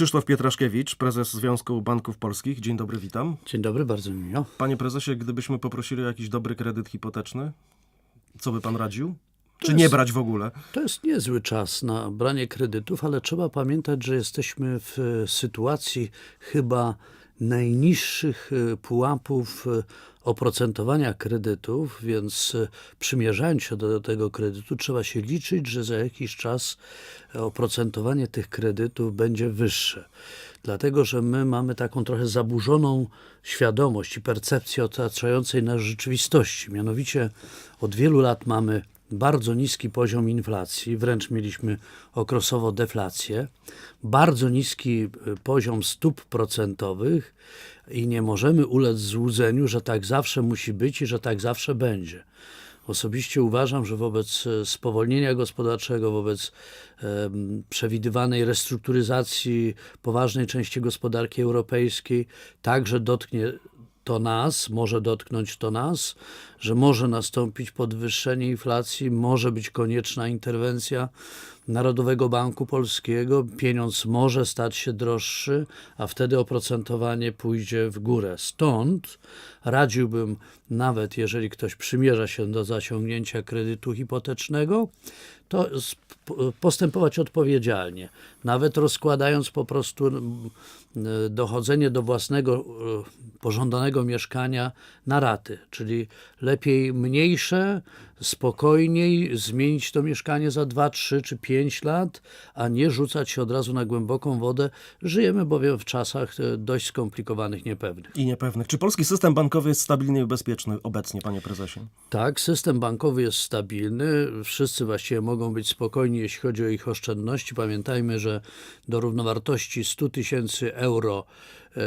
Krzysztof Pietraszkiewicz, prezes Związku Banków Polskich. Dzień dobry, witam. Dzień dobry, bardzo mi miło. Panie prezesie, gdybyśmy poprosili o jakiś dobry kredyt hipoteczny, co by pan radził? Czy jest- nie brać w ogóle? To jest niezły czas na branie kredytów, ale trzeba pamiętać, że jesteśmy w e, sytuacji chyba najniższych e, pułapów e, oprocentowania kredytów, więc e, przymierzając się do tego kredytu, trzeba się liczyć, że za jakiś czas oprocentowanie tych kredytów będzie wyższe. Dlatego, że my mamy taką trochę zaburzoną świadomość i percepcję otaczającej nas rzeczywistości. Mianowicie od wielu lat mamy bardzo niski poziom inflacji, wręcz mieliśmy okresowo deflację, bardzo niski y, poziom stóp procentowych i nie możemy ulec złudzeniu, że tak zawsze musi być i że tak zawsze będzie. Osobiście uważam, że wobec e, spowolnienia gospodarczego, wobec przewidywanej restrukturyzacji poważnej części gospodarki europejskiej, także dotknie to nas, może dotknąć to nas, że może nastąpić podwyższenie inflacji, może być konieczna interwencja Narodowego Banku Polskiego, pieniądz może stać się droższy, a wtedy oprocentowanie pójdzie w górę. Stąd radziłbym, nawet jeżeli ktoś przymierza się do zaciągnięcia kredytu hipotecznego, to postępować odpowiedzialnie, nawet rozkładając po prostu y, dochodzenie do własnego y, pożądanego mieszkania na raty, czyli lepiej mniejsze, spokojniej zmienić to mieszkanie za 2, 3 czy 5 lat, a nie rzucać się od razu na głęboką wodę. Żyjemy bowiem w czasach y, dość skomplikowanych, niepewnych. I niepewnych. Czy polski system bankowy jest stabilny i bezpieczny obecnie, panie prezesie? Tak, system bankowy jest stabilny. Wszyscy właściwie mogą być spokojni, jeśli chodzi o ich oszczędności. Pamiętajmy, że do równowartości 100 tysięcy euro, e,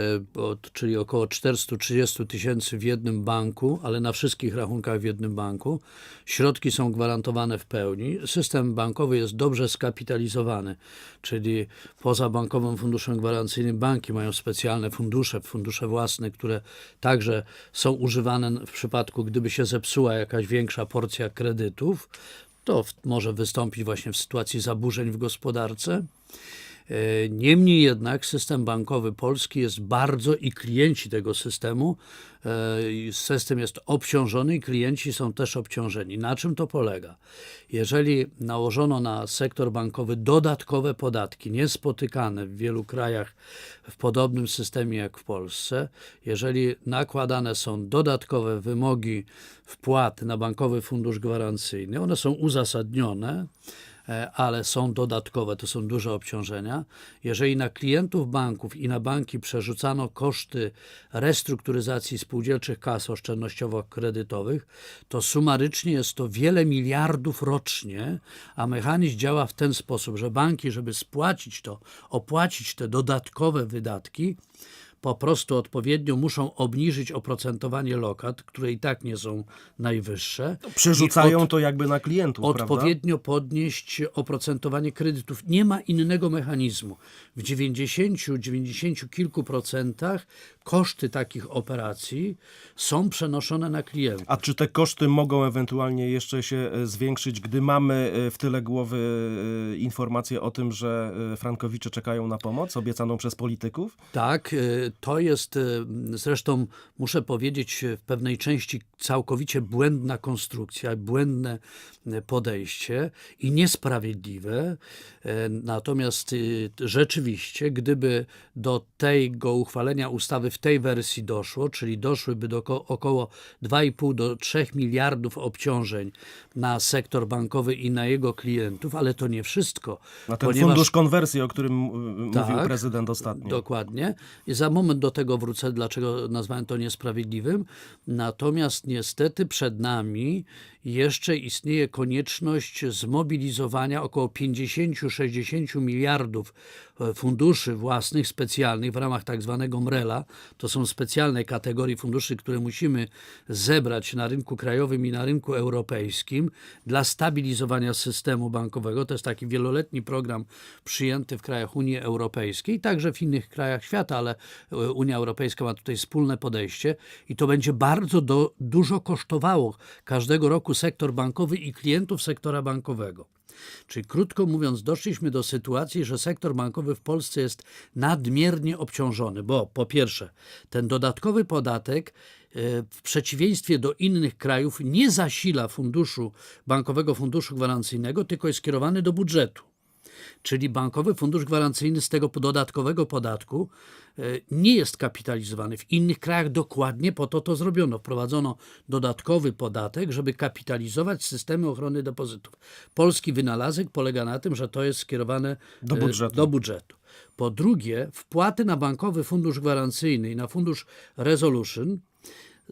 czyli około 430 tysięcy w jednym banku, ale na wszystkich rachunkach w jednym banku, środki są gwarantowane w pełni. System bankowy jest dobrze skapitalizowany, czyli poza bankowym funduszem gwarancyjnym banki mają specjalne fundusze, fundusze własne, które także są używane w przypadku, gdyby się zepsuła jakaś większa porcja kredytów. To w, może wystąpić właśnie w sytuacji zaburzeń w gospodarce. E, Niemniej jednak system bankowy polski jest bardzo i klienci tego systemu, e, system jest obciążony i klienci są też obciążeni. Na czym to polega? Jeżeli nałożono na sektor bankowy dodatkowe podatki, niespotykane w wielu krajach w podobnym systemie jak w Polsce, jeżeli nakładane są dodatkowe wymogi wpłat na bankowy fundusz gwarancyjny, one są uzasadnione, ale są dodatkowe, to są duże obciążenia. Jeżeli na klientów banków i na banki przerzucano koszty restrukturyzacji spółdzielczych kas oszczędnościowo-kredytowych, to sumarycznie jest to wiele miliardów rocznie, a mechanizm działa w ten sposób, że banki, żeby spłacić to, opłacić te dodatkowe wydatki, po prostu odpowiednio muszą obniżyć oprocentowanie lokat, które i tak nie są najwyższe. Przerzucają od- to jakby na klientów, prawda? odpowiednio podnieść oprocentowanie kredytów. Nie ma innego mechanizmu. W 90, 90 kilku procentach koszty takich operacji są przenoszone na klientów. A czy te koszty mogą ewentualnie jeszcze się e, zwiększyć, gdy mamy e, w tyle głowy e, informacje o tym, że frankowicze czekają na pomoc obiecaną przez polityków? Tak, to jest zresztą, muszę powiedzieć, w pewnej części całkowicie błędna konstrukcja, błędne podejście i niesprawiedliwe. Natomiast rzeczywiście, gdyby do tego uchwalenia ustawy w tej wersji doszło, czyli doszłyby do ko- około 2,5 do 3 miliardów obciążeń na sektor bankowy i na jego klientów, ale to nie wszystko. Na ten ponieważ- fundusz konwersji, o którym m, mówił Tak, prezydent ostatnio. Dokładnie. I za moment do tego wrócę, dlaczego nazwałem to niesprawiedliwym. Natomiast niestety przed nami jeszcze istnieje konieczność zmobilizowania około 50-60 miliardów funduszy własnych, specjalnych w ramach tak zwanego MREL-a. To są specjalne kategorie funduszy, które musimy zebrać na rynku krajowym i na rynku europejskim dla stabilizowania systemu bankowego. To jest taki wieloletni program przyjęty w krajach Unii Europejskiej, także w innych krajach świata, ale e, Unia Europejska ma tutaj wspólne podejście i to będzie bardzo do, dużo kosztowało każdego roku sektor bankowy i klientów sektora bankowego. Czyli krótko mówiąc, doszliśmy do sytuacji, że sektor bankowy w Polsce jest nadmiernie obciążony, bo po pierwsze, ten dodatkowy podatek e, w przeciwieństwie do innych krajów nie zasila funduszu, bankowego funduszu gwarancyjnego, tylko jest skierowany do budżetu. Czyli Bankowy Fundusz Gwarancyjny z tego dodatkowego podatku e, nie jest kapitalizowany. W innych krajach dokładnie po to to zrobiono. Wprowadzono dodatkowy podatek, żeby kapitalizować systemy ochrony depozytów. Polski wynalazek polega na tym, że to jest skierowane Do e, budżetu. do budżetu. Po drugie, wpłaty na Bankowy Fundusz Gwarancyjny i na Fundusz Resolution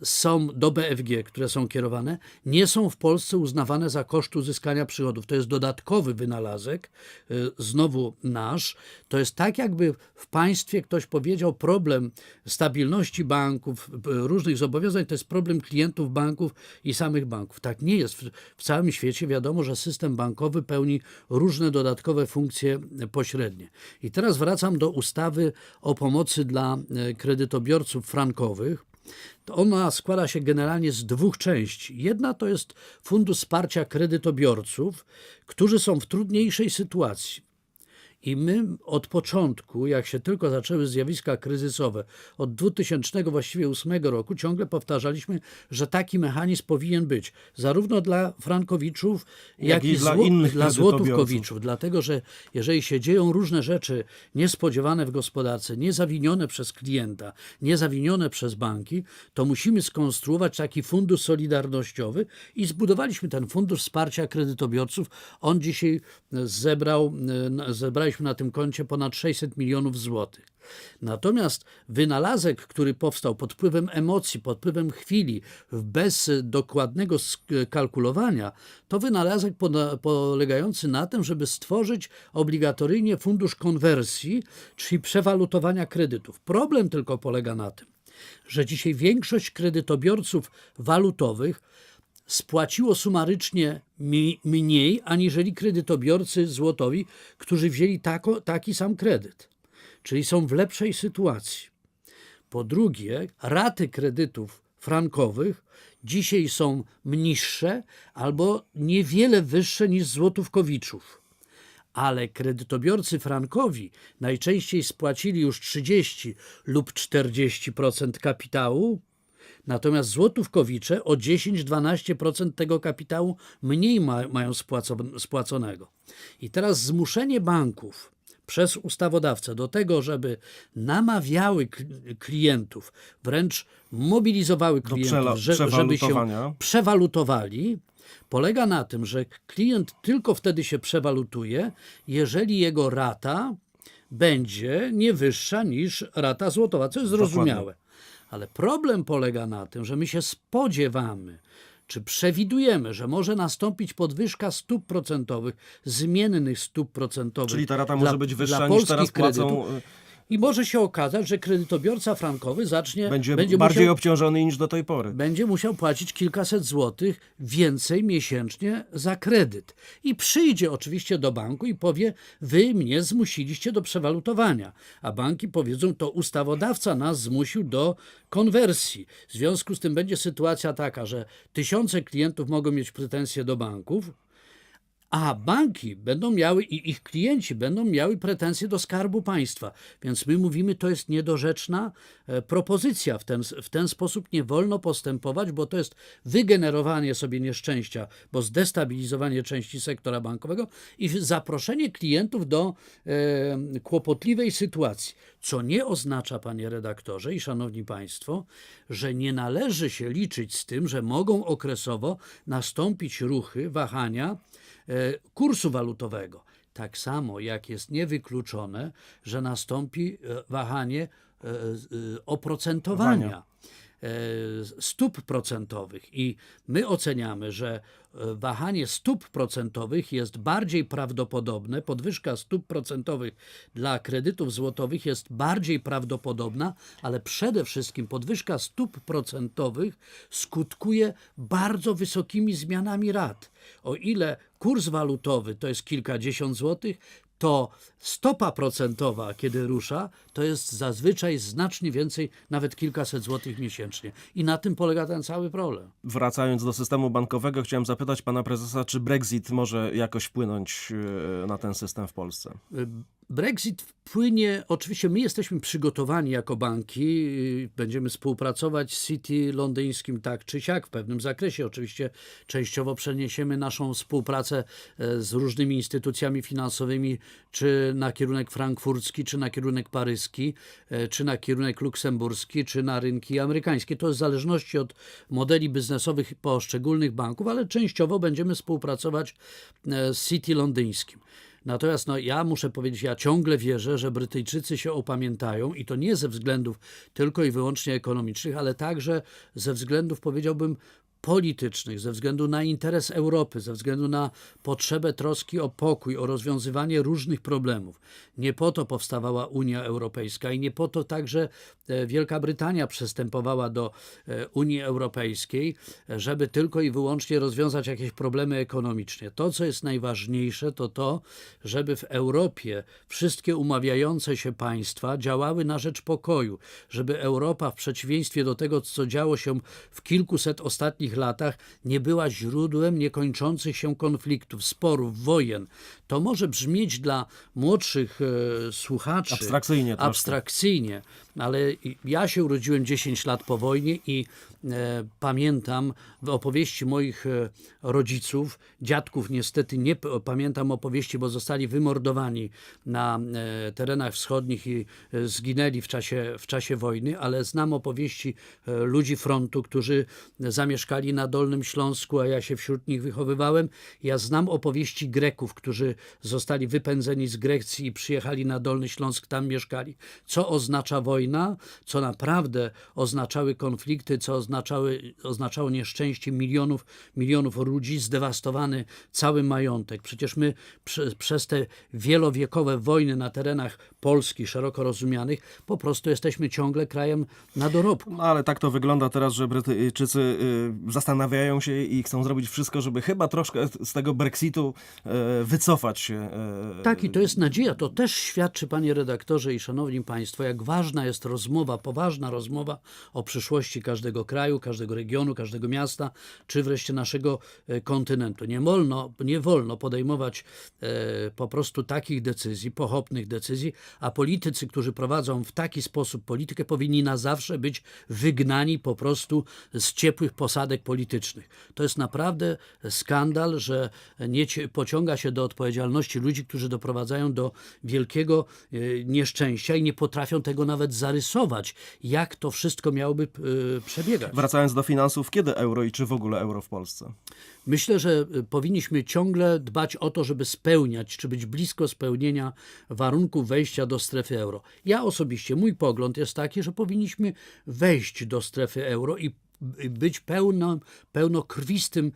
są do BFG, które są kierowane, nie są w Polsce uznawane za koszt uzyskania przychodów. To jest dodatkowy wynalazek, y, znowu nasz. To jest tak, jakby w państwie ktoś powiedział, problem stabilności banków, y, różnych zobowiązań, to jest problem klientów banków i samych banków. Tak nie jest. W- całym świecie wiadomo, że system bankowy pełni różne dodatkowe funkcje y, pośrednie. I teraz wracam do ustawy o pomocy dla kredytobiorców frankowych. To ona składa się generalnie z dwóch części. Jedna to jest Fundusz Wsparcia Kredytobiorców, którzy są w trudniejszej sytuacji. I my od początku, jak się tylko zaczęły zjawiska kryzysowe, od 2000 właściwie 8 roku, ciągle powtarzaliśmy, że taki mechanizm powinien być, zarówno dla frankowiczów, jak, Jak i dla zło- dla złotówkowiczów. Dlatego, że jeżeli się dzieją różne rzeczy niespodziewane w gospodarce, niezawinione przez klienta, niezawinione przez banki, to musimy skonstruować taki fundusz solidarnościowy i zbudowaliśmy ten fundusz wsparcia kredytobiorców. On dzisiaj zebrał, e, na tym koncie ponad 600 milionów złotych. Natomiast wynalazek, który powstał pod wpływem emocji, pod wpływem chwili, bez dokładnego kalkulowania, to wynalazek polegający na tym, żeby stworzyć obligatoryjnie fundusz konwersji, czyli przewalutowania kredytów. Problem tylko polega na tym, że dzisiaj większość kredytobiorców walutowych spłaciło sumarycznie mniej aniżeli kredytobiorcy złotowi, którzy wzięli tako, taki sam kredyt. Czyli są w lepszej sytuacji. Po drugie, raty kredytów frankowych dzisiaj są niższe albo niewiele wyższe niż złotówkowiczów. Ale kredytobiorcy frankowi najczęściej spłacili już 30 lub 40% kapitału, Natomiast złotówkowicze o 10-12% tego kapitału mniej ma, mają spłaco- spłaconego. I teraz zmuszenie banków przez ustawodawcę do tego, żeby namawiały kli- klientów, wręcz mobilizowały klientów, żeby się przewalutowali, polega na tym, że klient tylko wtedy się przewalutuje, jeżeli jego rata będzie nie wyższa niż rata złotowa, co jest zrozumiałe. Ale problem polega na tym, że my się spodziewamy, czy przewidujemy, że może nastąpić podwyżka stóp procentowych, zmiennych stóp procentowych. Czyli ta rata dla- może być wyższa niż teraz płacą. kredytów. I może się okazać, że kredytobiorca frankowy zacznie Będzie, będzie bardziej musiał, obciążony niż do tej pory. będzie musiał płacić kilkaset złotych więcej miesięcznie za kredyt. I przyjdzie oczywiście do banku i powie: Wy mnie zmusiliście do przewalutowania. A banki powiedzą: To ustawodawca nas zmusił do konwersji. W związku z tym będzie sytuacja taka, że tysiące klientów mogą mieć pretensje do banków. A banki będą miały i ich klienci będą miały pretensje do Skarbu Państwa. Więc my mówimy, to jest niedorzeczna e, propozycja. W ten, w ten sposób nie wolno postępować, bo to jest wygenerowanie sobie nieszczęścia, bo zdestabilizowanie części sektora bankowego i zaproszenie klientów do e, kłopotliwej sytuacji. Co nie oznacza, panie redaktorze i szanowni państwo, że nie należy się liczyć z tym, że mogą okresowo nastąpić ruchy, wahania kursu walutowego. Tak samo jak jest niewykluczone, że nastąpi e, wahanie e, e, oprocentowania Wania. e, stóp procentowych i my oceniamy, że e, wahanie stóp procentowych jest bardziej prawdopodobne, podwyżka stóp procentowych dla kredytów złotowych jest bardziej prawdopodobna, ale przede wszystkim podwyżka stóp procentowych skutkuje bardzo wysokimi zmianami rat. O ile kurs walutowy to jest kilkadziesiąt złotych, to stopa procentowa, kiedy rusza, to jest zazwyczaj znacznie więcej, nawet kilkaset złotych miesięcznie. I na tym polega ten cały problem. Wracając do systemu bankowego, chciałem zapytać pana prezesa, czy Brexit może jakoś wpłynąć e, na ten system w Polsce? Brexit wpłynie, oczywiście my jesteśmy przygotowani jako banki, y, będziemy współpracować z City londyńskim tak czy siak w pewnym zakresie. Oczywiście częściowo przeniesiemy naszą współpracę e, z różnymi instytucjami finansowymi, czy na kierunek frankfurcki, czy na kierunek paryski, e, czy na kierunek luksemburski, czy na rynki amerykańskie. To jest w zależności od modeli biznesowych poszczególnych banków, ale częściowo będziemy współpracować e, z City londyńskim. Natomiast no, ja muszę powiedzieć, ja ciągle wierzę, że Brytyjczycy się opamiętają i to nie ze względów tylko i wyłącznie ekonomicznych, ale także ze względów, powiedziałbym, politycznych, ze względu na interes Europy, ze względu na potrzebę troski o pokój, o rozwiązywanie różnych problemów. Nie po to powstawała Unia Europejska i nie po to także e, Wielka Brytania przystępowała do e, Unii Europejskiej, e, żeby tylko i wyłącznie rozwiązać jakieś problemy ekonomiczne. To, co jest najważniejsze, to to, żeby w Europie wszystkie umawiające się państwa działały na rzecz pokoju, żeby Europa w przeciwieństwie do tego, co działo się w kilkuset ostatnich latach, nie była źródłem niekończących się konfliktów, sporów, wojen. To może brzmieć dla młodszych e, słuchaczy Abstrakcyjnie abstrakcyjnie, ale ja się urodziłem 10 lat po wojnie i e, pamiętam w opowieści moich e, rodziców, dziadków niestety nie pamiętam opowieści, bo zostali wymordowani na e, terenach wschodnich i e, zginęli w czasie, w czasie wojny, ale znam opowieści e, ludzi frontu, którzy zamieszkali na Dolnym Śląsku, a ja się wśród nich wychowywałem. Ja znam opowieści Greków, którzy zostali wypędzeni z Grecji i przyjechali na Dolny Śląsk, tam mieszkali. Co oznacza wojna, co naprawdę oznaczały konflikty, co oznaczały, oznaczało nieszczęście milionów, milionów ludzi, zdewastowany cały majątek. Przecież my prze, przez te wielowiekowe wojny na terenach Polski, szeroko rozumianych, po prostu jesteśmy ciągle krajem na dorobku. No ale tak to wygląda teraz, że Brytyjczycy y, zastanawiają się i chcą zrobić wszystko, żeby chyba troszkę z tego Brexitu y, wycofać się. y, Tak, i to jest nadzieja. To też świadczy, panie redaktorze i szanowni państwo, jak ważna jest rozmowa, poważna rozmowa o przyszłości każdego kraju, każdego regionu, każdego miasta, czy wreszcie naszego e, kontynentu. Nie wolno, nie wolno podejmować e, po prostu takich decyzji, pochopnych decyzji, a politycy, którzy prowadzą w taki sposób politykę, powinni na zawsze być wygnani po prostu z ciepłych posadek politycznych. To jest naprawdę skandal, że nie pociąga się do odpowiedzialności ludzi, którzy doprowadzają do wielkiego e, nieszczęścia i nie potrafią tego nawet zarysować, jak to wszystko miałoby e, przebiegać. Wracając do finansów, kiedy euro i czy w ogóle euro w Polsce? Myślę, że y, powinniśmy ciągle dbać o to, żeby spełniać, czy być blisko spełnienia warunków wejścia do strefy euro. Ja osobiście, mój pogląd jest taki, że powinniśmy wejść do strefy euro i być pełno, pełnokrwistym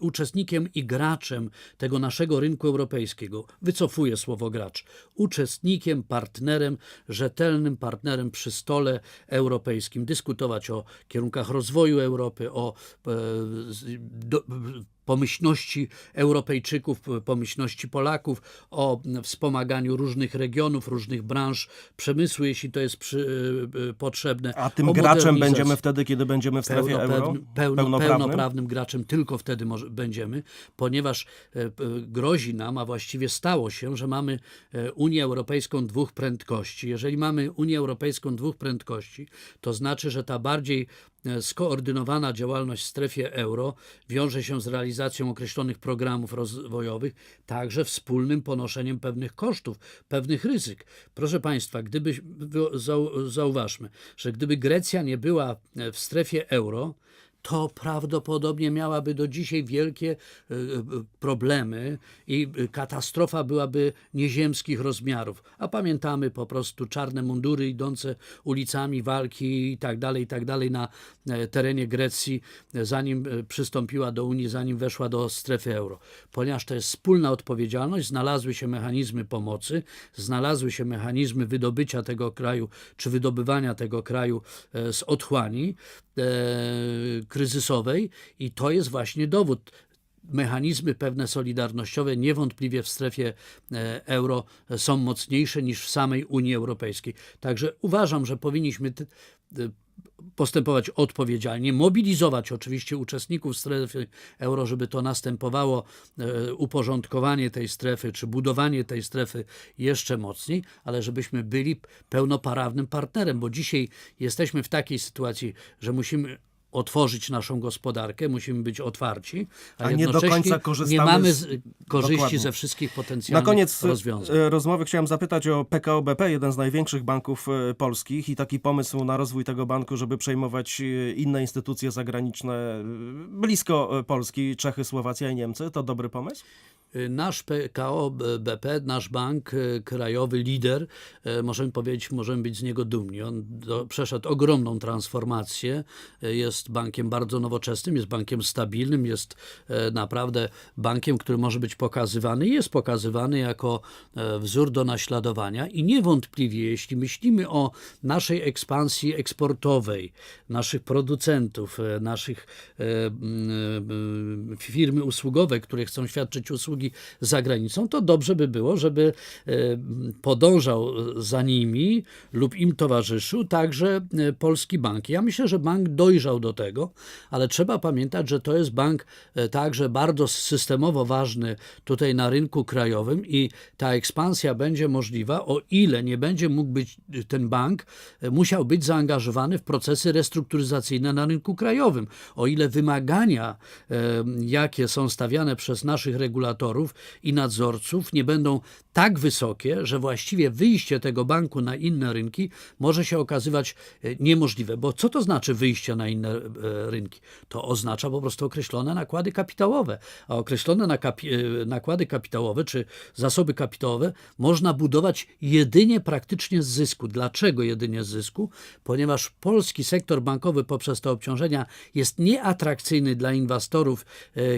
uczestnikiem i graczem tego naszego rynku europejskiego. Wycofuję słowo gracz. Uczestnikiem, partnerem, rzetelnym partnerem przy stole europejskim. Dyskutować o kierunkach rozwoju Europy, o e, do, pomyślności Europejczyków, pomyślności Polaków, o wspomaganiu różnych regionów, różnych branż przemysłu, jeśli to jest przy, e, potrzebne. A tym graczem będziemy wtedy, kiedy będziemy w strefie euro? Pełno, Pełnoprawnym? pełnoprawnym graczem tylko wtedy może, będziemy, ponieważ p- grozi nam, a właściwie stało się, że mamy e, Unię Europejską dwóch prędkości. Jeżeli mamy Unię Europejską dwóch prędkości, to znaczy, że ta bardziej skoordynowana działalność w strefie euro wiąże się z realizacją określonych programów rozwojowych, także wspólnym ponoszeniem pewnych kosztów, pewnych ryzyk. Proszę Państwa, gdyby, zauważmy, że gdyby Grecja nie była e, w strefie euro, to prawdopodobnie miałaby do dzisiaj wielkie e, e, problemy i e, katastrofa byłaby nieziemskich rozmiarów. A pamiętamy po prostu czarne mundury idące ulicami walki i tak dalej, i tak dalej na terenie Grecji, zanim przystąpiła do Unii, zanim weszła do strefy euro. Ponieważ to jest wspólna odpowiedzialność, znalazły się mechanizmy pomocy, znalazły się mechanizmy wydobycia tego kraju, czy wydobywania tego kraju z otchłani kryzysowej i to jest właśnie dowód mechanizmy pewne solidarnościowe niewątpliwie w strefie e, euro są mocniejsze niż w samej Unii Europejskiej. Także uważam, że powinniśmy postępować odpowiedzialnie, mobilizować oczywiście uczestników strefy euro, żeby to następowało, e, uporządkowanie tej strefy, czy budowanie tej strefy jeszcze mocniej, ale żebyśmy byli pełnoprawnym partnerem, bo dzisiaj jesteśmy w takiej sytuacji, że musimy otworzyć naszą gospodarkę, musimy być otwarci, a, A nie do końca korzystamy nie mamy z- korzyści Dokładnie. ze wszystkich Na potencjalnych koniec rozwiązań. e, rozmowy chciałem zapytać o PKO BP, jeden z największych banków e, polskich i taki pomysł na rozwój tego banku, żeby przejmować e, inne instytucje zagraniczne e, blisko e, Polski, Czechy, Słowacja i Niemcy. To dobry pomysł? Nasz PKO BP, nasz bank y, krajowy, lider, y, możemy powiedzieć, możemy być z niego dumni. On do, przeszedł ogromną transformację, y, jest bankiem bardzo nowoczesnym, jest bankiem stabilnym, jest e, naprawdę bankiem, który może być pokazywany jest pokazywany jako e, wzór do naśladowania i niewątpliwie, jeśli myślimy o naszej ekspansji eksportowej, naszych producentów, e, naszych e, e, firmy usługowe, które chcą świadczyć usługi za granicą, to dobrze by było, żeby e, podążał za nimi lub im towarzyszył także e, polski bank. Ja myślę, że bank dojrzał do tego, ale trzeba pamiętać, że to jest bank e, także bardzo systemowo ważny tutaj na rynku krajowym i ta ekspansja będzie możliwa, o ile nie będzie mógł być ten bank, musiał być zaangażowany w procesy restrukturyzacyjne na rynku krajowym. O ile wymagania, jakie są stawiane przez naszych regulatorów i nadzorców, nie będą tak wysokie, że właściwie wyjście tego banku na inne rynki może się okazywać e, niemożliwe. Bo co to znaczy wyjście na inne e, rynki? To oznacza po prostu określone nakłady kapitałowe. A określone e, nakłady kapitałowe czy zasoby kapitałowe można budować jedynie praktycznie z zysku. Dlaczego jedynie z zysku? Ponieważ polski sektor bankowy poprzez te obciążenia jest nieatrakcyjny dla inwestorów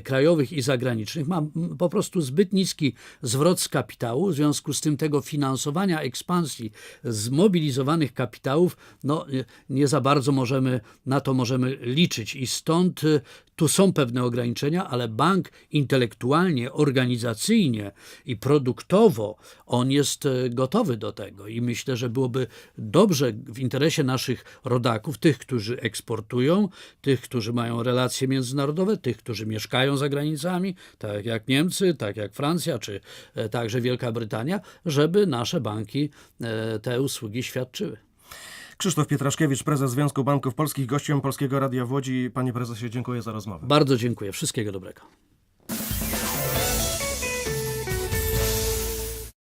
krajowych i zagranicznych. Ma m, po prostu zbyt niski zwrot z kapitału, w związku z tym tego finansowania ekspansji zmobilizowanych kapitałów, no nie- za bardzo możemy, na to możemy liczyć. I stąd e, tu są pewne ograniczenia, ale bank intelektualnie, organizacyjnie i produktowo on jest e, gotowy do tego i myślę, że byłoby dobrze w interesie naszych rodaków, tych, którzy eksportują, tych, którzy mają relacje międzynarodowe, tych, którzy mieszkają za granicami, tak jak Niemcy, tak jak Francja, czy e, także Wielka Brytania, żeby nasze banki e, te usługi świadczyły. Krzysztof Pietraszkiewicz, prezes Związku Banków Polskich, gościem Polskiego Radia w Łodzi. Panie prezesie, dziękuję za rozmowę. Bardzo dziękuję. Wszystkiego dobrego.